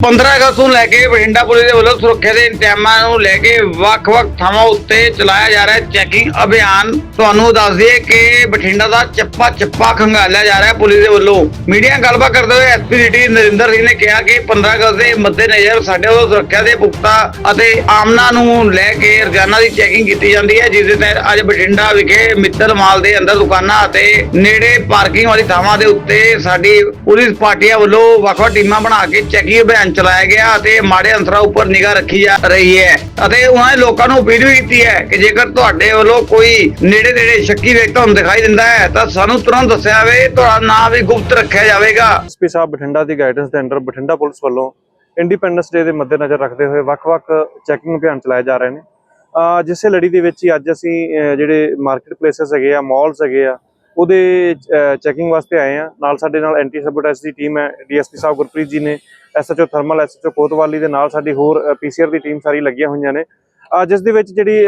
15 ਅਗਸਤ ਨੂੰ ਲੈ ਕੇ ਬਠਿੰਡਾ ਪੁਲਿਸ ਦੇ ਵੱਲੋਂ ਸੁਰੱਖਿਆ ਦੇ ਇੰਤਜ਼ਾਮਾਂ ਨੂੰ ਲੈ ਕੇ ਵੱਖ-ਵੱਖ ਥਾਵਾਂ ਉੱਤੇ ਚਲਾਇਆ ਜਾ ਰਿਹਾ ਚੈਕਿੰਗ ਅਭਿਆਨ। ਤੁਹਾਨੂੰ ਦੱਸ ਦਈਏ ਕਿ ਬਠਿੰਡਾ ਦਾ ਚੱਪਾ ਚੱਪਾ ਖੰਗਾਲਿਆ ਜਾ ਰਿਹਾ ਪੁਲਿਸ ਦੇ ਵੱਲੋਂ। ਮੀਡੀਆ ਗੱਲਬਾਤ ਕਰਦੇ ਹੋਏ ਐਸਪੀਡੀ ਨਰਿੰਦਰ ਸਿੰਘ ਨੇ ਕਿਹਾ ਕਿ 15 ਅਗਸਤ ਦੇ ਮੱਦੇਨਜ਼ਰ ਸਾਡੇ ਵੱਲੋਂ ਸੁਰੱਖਿਆ ਦੇ ਪੁਖਤਾ ਅਤੇ ਆਮਨਾ ਨੂੰ ਲੈ ਕੇ ਰੋਜ਼ਾਨਾ ਦੀ ਚੈਕਿੰਗ ਕੀਤੀ ਜਾਂਦੀ ਹੈ, ਜਿਸ ਦੇ ਤਹਿਤ ਅੱਜ ਬਠਿੰਡਾ ਵਿਖੇ ਮਿੱਤਲ ਮਾਲ ਦੇ ਅੰਦਰ ਦੁਕਾਨਾਂ ਅਤੇ ਨੇੜੇ ਪਾਰਕਿੰਗ ਵਾਲੀ ਥਾਵਾਂ ਦੇ ਉੱਤੇ ਸਾਡੀ ਪੁਲਿਸ ਪਾਰਟੀਆਂ ਵੱਲੋਂ ਵੱਖ-ਵੱਖ ਟੀਮਾਂ ਬਣਾ ਕੇ ਚੈਕਿੰਗ ਅਭਿਆਨ ਚਲਾਇਆ ਗਿਆ ਅਤੇ ਮਾੜੇ ਅੰਸਰਾਂ ਉੱਪਰ ਨਿਗਾਹ ਰੱਖੀ ਜਾ ਰਹੀ ਹੈ ਅਤੇ ਉਹਨਾਂ ਨੇ ਲੋਕਾਂ ਨੂੰ ਅਪੀਲ ਵੀ ਕੀਤੀ ਹੈ ਕਿ ਜੇਕਰ ਤੁਹਾਡੇ ਵੱਲੋਂ ਕੋਈ ਨੇੜੇ-ਨੇੜੇ ਸ਼ੱਕੀ ਵਿਅਕਤੀ ਤੁਹਾਨੂੰ ਦਿਖਾਈ ਦਿੰਦਾ ਹੈ, ਤਾਂ ਸਾਨੂੰ ਤੁਰੰਤ ਦੱਸਿਆ ਜਾਵੇ, ਤੁਹਾਡਾ ਨਾਮ ਵੀ ਗੁਪਤ ਰੱਖਿਆ ਜਾਵੇਗਾ। ਐਸਪੀ ਸਾਹਿਬ ਬਠਿੰਡਾ ਦੀ ਗਾਈਡੈਂਸ ਦੇ ਅੰਡਰ ਬਠਿੰਡਾ ਪੁਲਿਸ ਵੱਲੋਂ ਇੰਡੀਪੈਂਡੈਂਸ ਡੇ ਦੇ ਮੱਦੇਨਜ਼ਰ ਰੱਖਦੇ ਹੋਏ ਵੱਖ-ਵੱਖ ਚੈਕਿੰਗ ਅਭਿਆਨ ਚਲਾਏ ਜਾ ਰਹੇ ਨੇ। ਅਹ ਜਿਸੇ ਲੜੀ ਦੇ ਵਿੱਚ ਹੀ ਅੱਜ ਅਸੀਂ ਜਿਹੜੇ ਮਾਰਕੀਟ ਪਲੇਸਸ ਹੈਗੇ ਆ ਮਾਲਸ ਹੈਗੇ ਆ ਉਹਦੇ ਚੈਕਿੰਗ ਵਾਸਤੇ ਆਏ ਆ ਨਾਲ ਸਾਡੇ ਨਾਲ ਐਂਟੀ ਸਬੋਟੈਸ ਦੀ ਟੀਮ ਹੈ ਡੀਐਸਪੀ ਸਾਹਿਬ ਗੁਰਪ੍ਰੀਤ ਜੀ ਨੇ ਐਸਐਚਓ ਥਰਮਲ ਐਸਐਚਓ ਕੋਤਵਾਲੀ ਦੇ ਨਾਲ ਸਾਡੀ ਹੋਰ ਪੀਸੀਆਰ ਦੀ ਟੀਮ ਸਾਰੀ ਲੱਗੀਆਂ ਹੋਈਆਂ ਨੇ। ਜਿਸ ਦੇ ਵਿੱਚ ਜਿਹੜੀ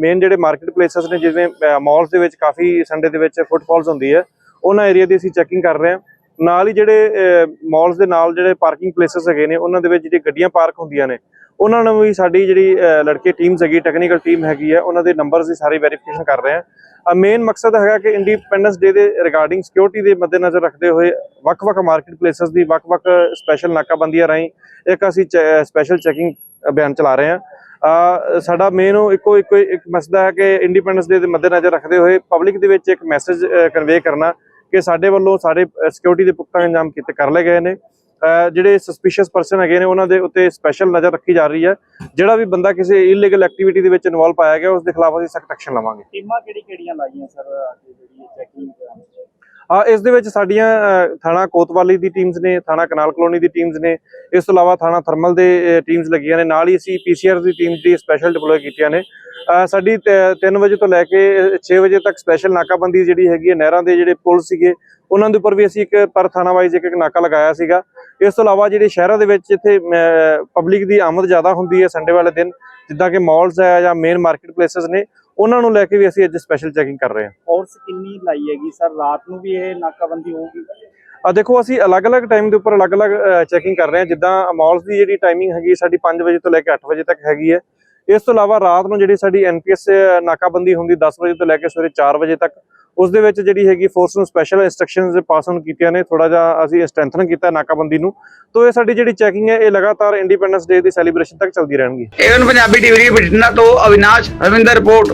ਮੇਨ ਜਿਹੜੇ ਮਾਰਕੀਟ ਪਲੇਸਸ ਨੇ, ਜਿਵੇਂ ਮਾਲਸ ਦੇ ਵਿੱਚ ਕਾਫੀ ਸੰਡੇ ਦੇ ਵਿੱਚ ਫੁੱਟਫਾਲਸ ਹੁੰਦੀ ਹੈ, ਉਹਨਾਂ ਏਰੀਆ ਦੀ ਅਸੀਂ ਚੈਕਿੰਗ ਕਰ ਰਹੇ ਹਾਂ। ਨਾਲ ਹੀ ਜਿਹੜੇ ਮਾਲਸ ਦੇ ਨਾਲ ਜਿਹੜੇ ਪਾਰਕਿੰਗ ਪਲੇਸਸ ਹੈਗੇ ਨੇ, ਉਹਨਾਂ ਦੇ ਵਿੱਚ ਜਿਹੜੀ ਗੱਡੀਆਂ ਪਾਰਕ ਹੁੰਦੀਆਂ ਨੇ, ਉਹਨਾਂ ਨੂੰ ਵੀ ਸਾਡੀ ਜਿਹੜੀ ਲੜਕੇ ਟੀਮਸ ਹੈਗੀ ਟੈਕਨੀਕਲ ਟੀਮ ਹੈਗੀ ਹੈ, ਉਹਨਾਂ ਦੇ ਨੰਬਰਸ ਦੀ ਸਾਰੀ ਵੈਰੀਫਿਕੇਸ਼ਨ ਕਰ ਰਹੇ ਹਾਂ। ਮੇਨ ਮਕਸਦ ਹੈਗਾ ਕਿ ਇੰਡੀਪੈਂਡੈਂਸ ਡੇ ਦੇ ਰਿਗਾਰਡਿੰਗ ਸਿਕਿਉਰਿਟੀ ਦੇ ਮੱਦੇਨਜ਼ਰ ਰੱਖਦੇ ਹੋਏ ਵੱਖ-ਵੱਖ ਮਾਰਕੀਟ ਪਲੇਸਸ ਦੀ ਵੱਖ-ਵੱਖ ਸਪੈਸ਼ਲ ਨਾਕਾਬੰਦੀਆਂ ਰਾਹੀਂ ਇੱਕ ਅਸੀਂ ਸਪੈਸ਼ਲ ਚੈਕਿੰਗ ਅਭਿਆਨ ਚਲਾ ਰਹੇ ਹਾਂ। ਸਾਡਾ ਮੇਨ ਇੱਕੋ ਇੱਕੋ, ਇੱਕ ਮਸਲਾ ਹੈ ਕਿ ਇੰਡੀਪੈਂਡੈਂਸ ਡੇ ਦੇ ਮੱਦੇਨਜ਼ਰ ਰੱਖਦੇ ਹੋਏ ਪਬਲਿਕ ਦੇ ਵਿੱਚ ਇੱਕ ਮੈਸੇਜ ਕਨਵੇ ਕਰਨਾ ਕਿ ਸਾਡੇ ਵੱਲੋਂ ਸਾਰੇ ਸਿਕਿਉਰਿਟੀ ਦੇ ਪੁਖਤਾ ਇੰਤਜ਼ਾਮ ਕੀਤੇ, ਕਰ ਲਏ ਗਏ ਨੇ। ਜਿਹੜੇ ਸਸਪੀਸ਼ੀਅਸ ਪਰਸਨ ਹੈਗੇ ਨੇ, ਉਹਨਾਂ ਦੇ ਉੱਤੇ ਸਪੈਸ਼ਲ ਨਜ਼ਰ ਰੱਖੀ ਜਾ ਰਹੀ ਹੈ। ਜਿਹੜਾ ਵੀ ਬੰਦਾ ਕਿਸੇ ਇਲੀਗਲ ਐਕਟੀਵਿਟੀ ਦੇ ਵਿੱਚ ਇਨਵੋਲਵ ਪਾਇਆ ਗਿਆ, ਉਸ ਦੇ ਖਿਲਾਫ ਅਸੀਂ ਸਖਤ ਐਕਸ਼ਨ ਲਵਾਂਗੇ। ਟੀਮਾਂ ਕਿਹੜੀ ਕਿਹੜੀਆਂ ਲਾਈਆਂ, ਸਰ, ਅੱਜ ਜਿਹੜੀ ਚੈਕਿੰਗ ਆ ਇਸ ਦੇ ਵਿੱਚ ਸਾਡੀਆਂ ਥਾਣਾ ਕੋਤਵਾਲੀ ਦੀ ਟੀਮਸ ਨੇ ਥਾਣਾ ਕਨਾਲ ਕਲੋਨੀ ਦੀ ਟੀਮਸ ਨੇ ਇਸ ਤੋਂ ਇਲਾਵਾ ਥਾਣਾ ਥਰਮਲ ਦੇ ਟੀਮਸ ਲੱਗੀਆਂ ਨੇ ਨਾਲ ਹੀ ਅਸੀਂ ਪੀਸੀਆਰ ਦੀ ਟੀਮ ਦੀ ਸਪੈਸ਼ਲ ਡਿਪਲੋਏ ਕੀਤੀਆਂ ਨੇ। ਅਹ, ਸਾਡੀ 3 ਵਜੇ ਤੋਂ ਲੈ ਕੇ 6 ਵਜੇ ਤੱਕ ਸਪੈਸ਼ਲ ਨਾਕਾਬੰਦੀ ਜਿਹੜੀ ਹੈਗੀ ਹੈ ਨਹਿਰਾਂ ਦੇ ਜਿਹੜੇ ਪੁਲ ਸੀਗੇ ਉਹਨਾਂ ਦੇ ਉੱਪਰ ਵੀ ਅਸੀਂ ਇੱਕ ਪਰ ਥਾਣਾ ਵਾਈਜ਼ ਇੱਕ ਇੱਕ ਨਾਕਾ ਲਗਾਇਆ ਸੀਗਾ। ਇਸ ਤੋਂ ਇਲਾਵਾ ਜਿਹੜੇ ਸ਼ਹਿਰਾਂ ਦੇ ਵਿੱਚ ਇੱਥੇ ਪਬਲਿਕ ਦੀ ਆਮਦ ਜ਼ਿਆਦਾ ਹੁੰਦੀ ਹੈ ਸੰਡੇ ਵਾਲੇ ਦਿਨ ਜਿੱਦਾਂ ਕਿ ਮਾਲਸ ਹੈ ਜਾਂ ਮੇਨ ਮਾਰਕੀਟ ਪਲੇਸਸ ਨੇ ਉਹਨਾਂ ਨੂੰ ਲੈ ਕੇ ਵੀ ਅਸੀਂ ਅੱਜ ਸਪੈਸ਼ਲ ਚੈਕਿੰਗ ਕਰ ਰਹੇ ਹਾਂ। ਫੋਰਸ ਕਿੰਨੀ ਲਾਈ ਹੈਗੀ ਸਰ ਰਾਤ ਨੂੰ ਵੀ ਇਹ ਨਾਕਾਬੰਦੀ ਹੋਊਗੀ? ਆ ਦੇਖੋ ਅਸੀਂ ਅਲੱਗ-ਅਲੱਗ ਟਾਈਮ ਦੇ ਉੱਪਰ ਅਲੱਗ-ਅਲੱਗ ਚੈਕਿੰਗ ਕਰ ਰਹੇ ਹਾਂ। ਜਿੱਦਾਂ ਮਾਲਸ ਦੀ ਜਿਹੜੀ ਟਾਈਮਿੰਗ ਹੈਗੀ ਸਾਡੀ 5 ਵਜੇ ਤੋਂ ਲੈ ਕੇ 8 ਵਜੇ ਤੱਕ ਹੈਗੀ ਹੈ। ਇਸ ਤੋਂ ਇਲਾਵਾ ਰਾਤ ਨੂੰ ਜਿਹੜੀ ਸਾਡੀ ਐਨਪੀਐਸ ਨਾਕਾਬੰਦੀ ਹੁੰਦੀ 10 ਵਜੇ ਤੋਂ ਲੈ ਕੇ ਸਵੇਰੇ 4 ਵਜੇ ਤੱਕ ਉਸ ਦੇ ਵਿੱਚ ਜਿਹੜੀ ਹੈਗੀ ਫੋਰਸ ਨੂੰ ਸਪੈਸ਼ਲ ਇਨਸਟਰਕਸ਼ਨਸ ਪਾਸ ਆਨ ਕੀਤੀਆਂ ਨੇ। ਥੋੜਾ ਜਿਹਾ ਅਸੀਂ ਸਟਰੈਂਥਨ ਕੀਤਾ ਨਾਕਾਬੰਦੀ ਨੂੰ। ਤੋਂ ਇਹ ਸਾਡੀ ਜਿਹੜੀ ਚੈਕਿੰਗ ਹੈ ਇਹ ਲਗਾਤਾਰ ਇੰਡੀਪੈਂਡੈਂਸ ਡੇ ਦੀ ਸੈਲੀਬ੍ਰੇਸ਼ਨ ਤੱਕ ਚੱਲਦੀ ਰਹਿਣਗੀ। ਏਵਨ ਪੰਜਾਬੀ ਟੀਵੀ ਬਠਿੰਡਾ ਤੋਂ ਅਵਿਨਾਸ਼ ਰਵਿੰਦਰ ਰਿਪੋਰਟ।